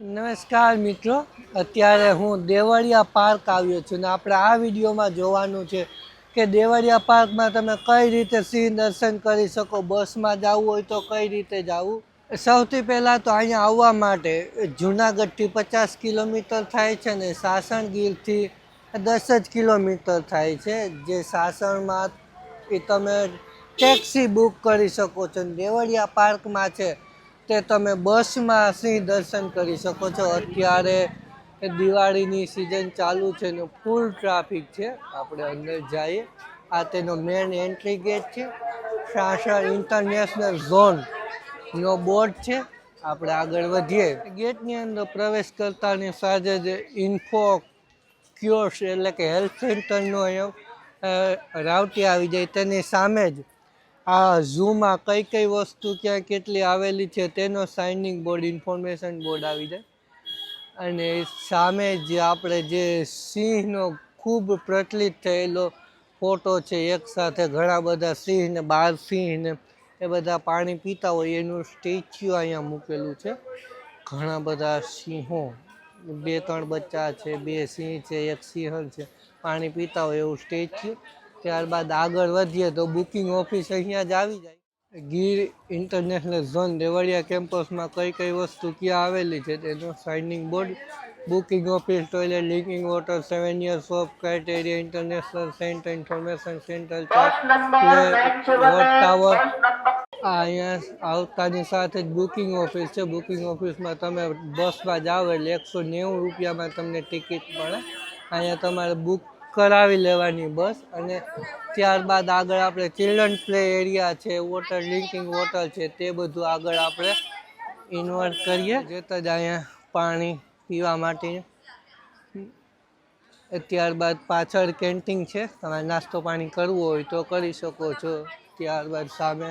નમસ્કાર મિત્રો. અત્યારે હું દેવળિયા પાર્ક આવ્યો છું ને આપણે આ વિડીયોમાં જોવાનું છે કે દેવળિયા પાર્કમાં તમે કઈ રીતે સિંહ દર્શન કરી શકો, બસમાં જવું હોય તો કઈ રીતે જવું? સૌથી પહેલાં તો અહીંયા આવવા માટે જુનાગઢથી પચાસ કિલોમીટર થાય છે ને સાસણગીરથી દસ જ કિલોમીટર થાય છે. જે સાસણમાં એ તમે ટેક્સી બુક કરી શકો છો દેવળિયા પાર્કમાં છે તે તમે બસમાં સિંહ દર્શન કરી શકો છો. અત્યારે દિવાળીની સિઝન ચાલુ છે ને ફૂલ ટ્રાફિક છે. આપણે અંદર જઈએ. આ તેનો મેન એન્ટ્રી ગેટ છે. સાસર ઇન્ટરનેશનલ ઝોન નો બોર્ડ છે. આપણે આગળ વધીએ. ગેટની અંદર પ્રવેશ કરતાની સાથે જ ઇન્ફો ક્યોર્સ એટલે કે હેલ્થ સેન્ટરનો રાવટી આવી જાય. તેની સામે જ આ ઝૂમાં કઈ કઈ વસ્તુ ક્યાં કેટલી આવેલી છે તેનો સાઇનિંગ બોર્ડ ઇન્ફોર્મેશન બોર્ડ આવી જાય. અને સામે જે આપણે જે સિંહનો ખૂબ પ્રચલિત થયેલો ફોટો છે, એક સાથે ઘણા બધા સિંહ ને બાર સિંહ ને એ બધા પાણી પીતા હોય, એનું સ્ટેચ્યુ અહીંયા મૂકેલું છે. ઘણા બધા સિંહો, બે ત્રણ બચ્ચા છે, બે સિંહ છે, એક સિંહણ છે, પાણી પીતા હોય એવું સ્ટેચ્યુ ત્યારબાદ આગળ વધીએ તો બુકિંગ ઓફિસ અહીંયા જ આવી જાય. ગીર ઇન્ટરનેશનલ ઝોન દેવળિયા કેમ્પસમાં કઈ કઈ વસ્તુ ક્યાં આવેલી છે તેનો signing board booking office toilet linking water seven years of criteria international centre information centre watch tower અહીંયા આવતાની સાથે જ બુકિંગ ઓફિસ છે. બુકિંગ ઓફિસમાં તમે બસમાં જાઓ એટલે એકસો નેવું રૂપિયામાં તમને ટિકિટ મળે. અહીંયા તમારે બુક કરાવી લેવાની બસ અને ત્યારબાદ આગળ આપણે ચિલ્ડ્રન પ્લે એરિયા છે વોટર ડ્રિંકિંગ વોટર છે, તે બધું આગળ આપણે ઇન્વર્ટ કરીએ. જોતા જ અહીંયા પાણી પીવા માટે. ત્યારબાદ પાછળ કેન્ટીન છે, તમારે નાસ્તો પાણી કરવું હોય તો કરી શકો છો. ત્યારબાદ સામે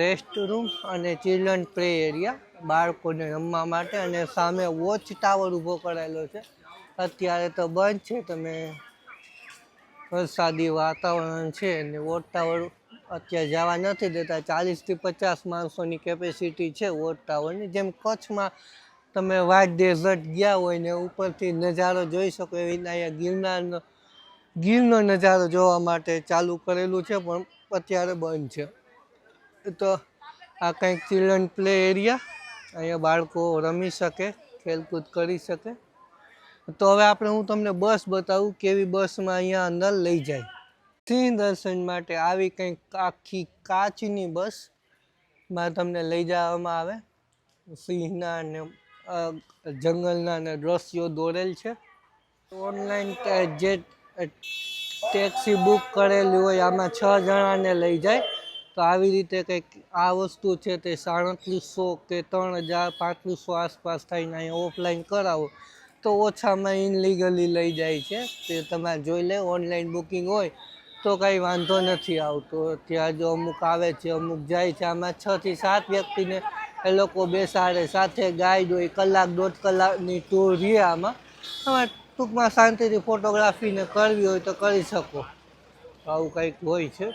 રેસ્ટ રૂમ અને ચિલ્ડ્રન પ્લે એરિયા બાળકોને રમવા માટે અને સામે વોચ ટાવર ઊભો કરાયેલો છે. અત્યારે તો બંધ છે, તમે વરસાદી વાતાવરણ છે અને વોટ અત્યારે જવા નથી દેતા. ચાલીસથી પચાસ માણસોની કેપેસિટી છે વોટ ટાવરની જેમ કચ્છમાં તમે વ્હાઇટ ડેઝર્ટ ગયા હોય ને ઉપરથી નજારો જોઈ શકો એવી રીતના અહીંયા ગિરનારનો, ગીરનો નજારો જોવા માટે ચાલુ કરેલું છે, પણ અત્યારે બંધ છે. તો આ કંઈક ચિલ્ડ્રન પ્લે એરિયા અહીંયા બાળકો રમી શકે, ખેલકૂદ કરી શકે. તો હવે આપણે હું તમને બસ બતાવું કેવી બસમાં અહીંયા અંદર લઈ જાય. સિંહ દર્શન માટે આવી કંઈક આખી કાચની બસમાં તમને લઈ જવામાં આવે. સિંહના ને જંગલના ને દ્રશ્યો દોરેલ છે. ઓનલાઈન જે ટેક્સી બુક કરેલી હોય આમાં છ જણાને લઈ જાય. તો આવી રીતે કંઈક આ વસ્તુ છે તે સાડત્રીસો કે ત્રણ હજાર પાંત્રીસો આસપાસ થઈને અહીંયા ઓફલાઈન કરાવો. તો ઓછામાં ઇનલીગલી લઈ જાય છે. તે તમારે જોઈ લે ઓનલાઈન બુકિંગ હોય, તો કંઈ વાંધો નથી આવતો. ત્યાં જો અમુક આવે છે, અમુક જાય છે. આમાં છ થી સાત વ્યક્તિને એ લોકો બેસાડે, સાથે ગાઈડ હોય, કલાક, દોઢ કલાકની ટૂર રહે આમાં. તમે ટૂંકમાં શાંતિથી ફોટોગ્રાફીને કરવી હોય તો કરી શકો. આવું કંઈક હોય છે.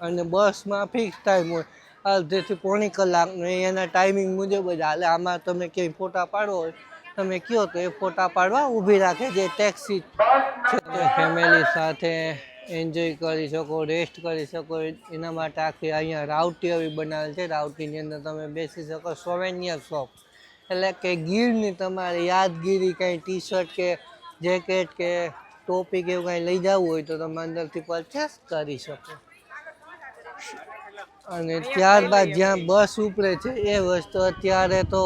અને બસમાં ફિક્સ ટાઈમ હોય. અડધેથી પોણી કલાકનો એના ટાઈમિંગ મુજબ જ. હાલે, આમાં તમે ક્યાંય ફોટા પાડવો હોય તમે કહો તો એ ફોટા પાડવા, ઊભી રાખે જે ટેક્સી છે ફેમિલી સાથે એન્જોય કરી શકો રેસ્ટ કરી શકો. એના માટે આખી અહીંયા રાવટી આવી બનાવેલ છે. રાવટીની અંદર તમે બેસી શકો સોવેનિયર શોપ એટલે કે ગીરની તમારે યાદગીરી કંઈ ટી શર્ટ કે જેકેટ કે ટોપી કે એવું કાંઈ લઈ જવું હોય તો તમે અંદરથી પરચેસ કરી શકો. અને ત્યારબાદ જ્યાં બસ ઉપરે છે, એ વસ્તુ અત્યારે તો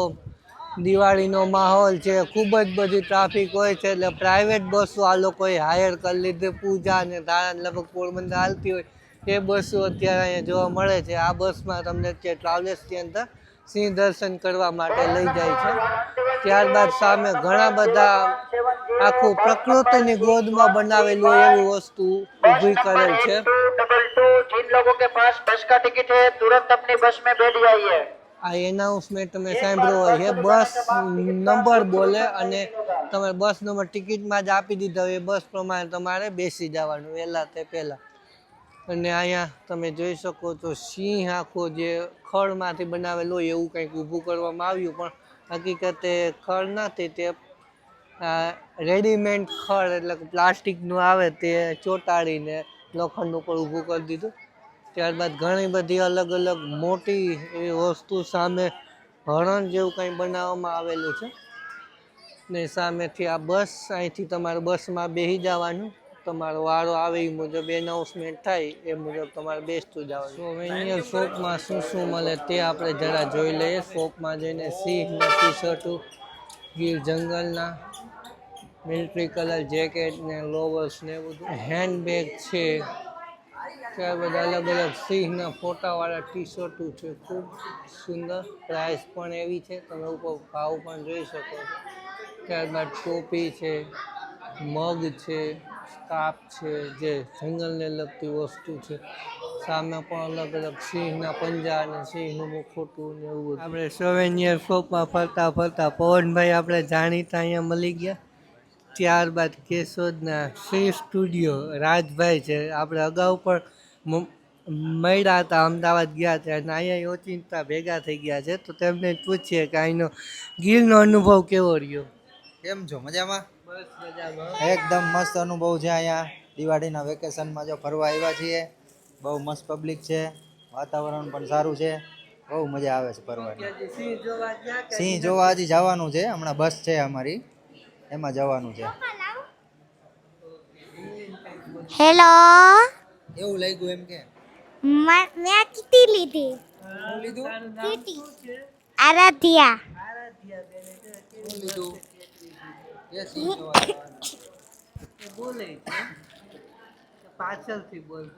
દિવાળીનો માહોલ છે, ખૂબ જ બધી ટ્રાફિક હોય છે, એટલે પ્રાઇવેટ બસો આ લોકોએ હાયર કરી લીધી, પૂજા અને ધારણ લગભગ પોરબંદર હાલતી હોય, એ બસો અત્યારે અહીંયા જોવા મળે છે. આ બસમાં તમને જે ટ્રાવેલ્સની અંદર સિંહ દર્શન કરવા માટે લઈ જાય છે. ત્યારબાદ સામે ઘણા બધા આખું પ્રકૃતિની ગોદમાં બનાવેલું એવી વસ્તુ ઊભી કરેલ છે. જિન લોકો કે પાસ બસ કા ટિકિટ હે તુરંત અપની બસ મેં બેઠ જાઈએ આ એનાઉન્સમેન્ટ તમે સાંભળ્યો હોય છે બસ નંબર બોલે અને તમે બસ નંબર ટિકિટમાં જ આપી દીધા હોય એ બસ પ્રમાણે તમારે બેસી જવાનું વહેલા તે પહેલાં. અને અહીંયા તમે જોઈ શકો છો સિંહ આખો જે ખળમાંથી બનાવેલો હોય એવું કંઈક ઊભું કરવામાં આવ્યું પણ હકીકતે ખળ નથી તે રેડીમેડ ખળ એટલે કે પ્લાસ્ટિકનું આવે તે ચોંટાડીને લોખંડ ઉપર ઊભું કરી દીધું. ત્યારબાદ ઘણી બધી અલગ અલગ મોટી એવી વસ્તુ સામે હરણ જેવું કંઈ બનાવવામાં આવેલું છે. ને સામેથી આ બસ, અહીંથી તમારે બસમાં બેસી જવાનું. તમારો વારો આવે એ મુજબ એનાઉન્સમેન્ટ થાય, એ મુજબ તમારે બેસતું જવાનું. સોવેનિયર શોપમાં શું શું મળે તે આપણે જરા જોઈ લઈએ. શોપમાં જઈને સિંહના ટી શર્ટો ગીર જંગલના મિલિટરી કલર જેકેટ ને લોવર્સ ને બધું. હેન્ડબેગ છે. ત્યારબાદ અલગ અલગ સિંહના ફોટાવાળા ટી શર્ટો છે, ખૂબ સુંદર પ્રાઇસ પણ એવી છે, તમે ઉપર ભાવ પણ જોઈ શકો. ત્યારબાદ ટોપી છે, મગ છે, સ્કાર્ફ છે, જે જંગલને લગતી વસ્તુ છે. સામે પણ અલગ અલગ સિંહના પંજા અને સિંહનું મુખોટું ને એવું. આપણે સોવેનિયર શોપમાં ફરતા ફરતા પવનભાઈ આપણે જાણીતા અહીંયા મળી ગયા. ત્યારબાદ કેશોદના શ્રી સ્ટુડિયો રાજભાઈ છે. આપણે અગાઉ પણ મળ્યા હતા અમદાવાદ ગયા હતા અને અહીંયા ઓચિંતા ભેગા થઈ ગયા છે. તો તેમને પૂછીએ કે અહીંનો ગીરનો અનુભવ કેવો રહ્યો? કેમ છો? મજામાં? બસ મજામાં. એકદમ મસ્ત અનુભવ છે અહીંયા. દિવાળીના વેકેશનમાં જો ફરવા આવ્યા છીએ બહુ મસ્ત પબ્લિક છે વાતાવરણ પણ સારું છે. બહુ મજા આવે છે ફરવાની. સિંહ જોવા સિંહ જોવા હજી જવાનું છે. હમણાં બસ છે અમારી. એમાં જવાનું છે. હેલો એવું લાગ્યું એમ કે? મ- મેં કીટી લીધી. શું લીધું? કીટી આરાધ્યા. શું લીધું બોલે પાછળથી બોલ?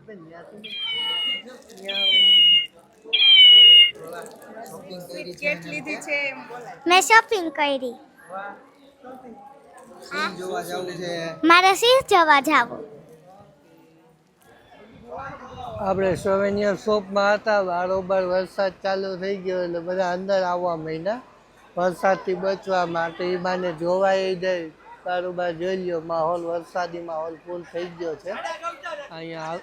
મેં શોપિંગ કરી. જવું મારે સિંહ જોવા જાવું. આપણે સોવેનિયર શોપમાં હતા બારોબાર વરસાદ ચાલુ થઈ ગયો એટલે બધા અંદર આવવા મહિના વરસાદથી બચવા માટે એ બાને જોવાય જાય બારોબાર જોઈ લ્યો, માહોલ વરસાદી માહોલ ફૂલ થઈ ગયો છે. અહીંયા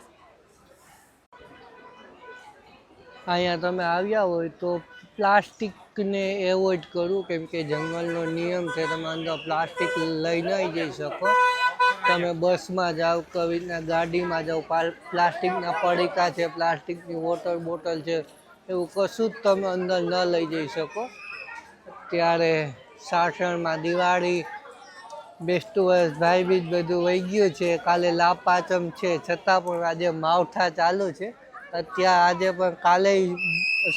અહીંયા તમે આવ્યા હોય તો પ્લાસ્ટિકને એવોઇડ કરવું કેમ કે જંગલનો નિયમ છે, તમે અંદર પ્લાસ્ટિક લઈ નહીં જઈ શકો. તમે બસમાં જાઓ કે રીતના ગાડીમાં જાઓ પ્લાસ્ટિકના પડીકા છે, પ્લાસ્ટિકની વોટર બોટલ છે, એવું કશું જ તમે અંદર ન લઈ જઈ શકો. ત્યારે સાસણમાં દિવાળી, બેસતું વર્ષ ભાઈબીજ બધું વહી ગયું છે, કાલે લાપાચમ છે, છતાં પણ આજે માવઠા ચાલુ છે. અત્યારે આજે પણ કાલે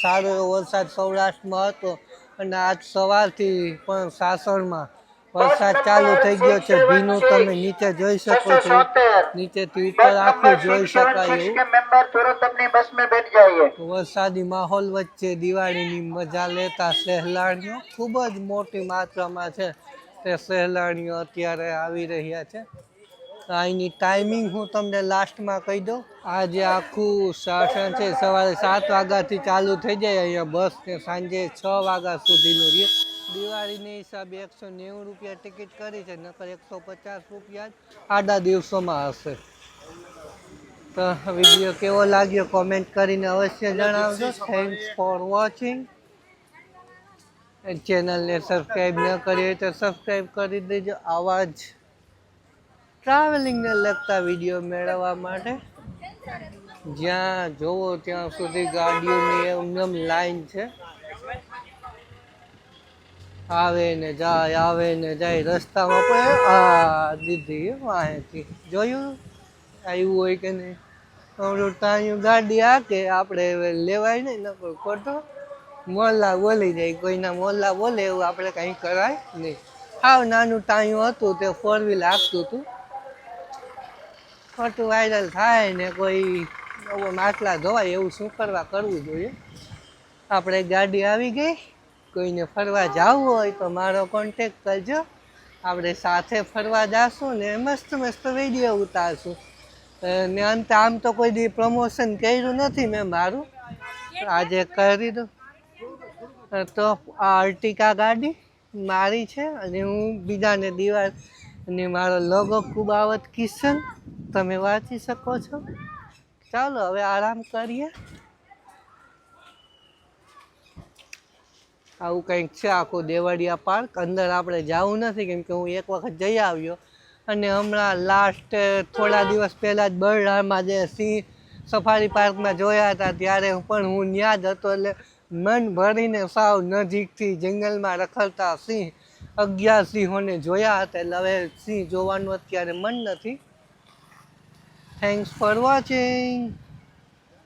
સારો એવો વરસાદ સૌરાષ્ટ્રમાં હતો અને આજ સવારથી પણ સાસણમાં વરસાદ ચાલુ થઈ ગયો છે. ભીનું તમે નીચે જોઈ શકો છો. નીચે ટ્વિટર આખું જોઈ શકાય વરસાદી માહોલ વચ્ચે દિવાળીની મજા લેતા સહેલાણીઓ ખૂબ જ મોટી માત્રામાં છે. તે સહેલાણીઓ અત્યારે આવી રહ્યા છે. અહીંની ટાઈમિંગ હું તમને લાસ્ટમાં કહી દઉં. આજે આખું શાસન છે. સવારે સાત વાગ્યાથી ચાલુ થઈ જાય અહીંયા બસ ને સાંજે છ વાગ્યા સુધીનું રહ્યું દિવાળીની હિસાબે એકસો નેવું રૂપિયા ટિકિટ કરી છે, નકર એકસો પચાસ રૂપિયા આડા દિવસોમાં હશે. તો વીડિયો કેવો લાગ્યો કોમેન્ટ કરીને અવશ્ય જણાવજો. થેન્ક્સ ફોર વોચિંગ ચેનલને સબસ્ક્રાઈબ ન કરી હોય તો સબસ્ક્રાઈબ કરી દેજો. આવા જ ટ્રાવેલિંગને લગતા વીડિયો મેળવવા માટે. જ્યાં જોવો ત્યાં સુધી ગાડીઓની એમનેમ લાઈન છે. આવે ને જાય આવે ને જાય, રસ્તામાં પણ આ દીધી માહિતી. જોયું? આવ્યું હોય કે નહીં? આવડું તાણ્યું ગાડી આ કે આપણે હવે લેવાય નહીં, નકર ખોટો. મોલ્લા બોલી જાય, કોઈના મોલ્લા બોલે એવું આપણે કંઈ કરાય નહીં. આવ નાનું ટાણ્યું હતું, તે ફોર વ્હીલ આપતું હતું. ખોટું વાયરલ થાય ને કોઈ માટલા ધોવાય એવું શું કરવા કરવું જોઈએ? આપણે ગાડી આવી ગઈ. કોઈને ફરવા જવું હોય તો મારો કોન્ટેક કરજો. આપણે સાથે ફરવા જાશું ને મસ્ત મસ્ત વીડિયો ઉતારશું. ને અંતે આમ તો કોઈ દી પ્રમોશન કર્યું નથી મેં મારું. આજે કરી દઉં. તો આ અર્ટિકા ગાડી મારી છે અને હું બીજાને દિવાળ અને મારો લોગો કુબાવત કિશન. તમે વાંચી શકો છો. ચાલો, હવે આરામ કરીએ. આવું કંઈક છે, આખું દેવળિયા પાર્ક. અંદર આપણે જવું નથી, કેમ કે હું એક વખત જઈ આવ્યો. અને હમણાં લાસ્ટ થોડા દિવસ પહેલાં જ બરડામાં જે સિંહ સફારી પાર્કમાં જોયા હતા, ત્યારે પણ હું ત્યાં જ હતો. એટલે મન ભરીને સાવ નજીકથી જંગલમાં રખડતા સિંહ, અગિયાર સિંહોને જોયા હતા. એટલે હવે સિંહ જોવાનું અત્યારે મન નથી. Thanks for watching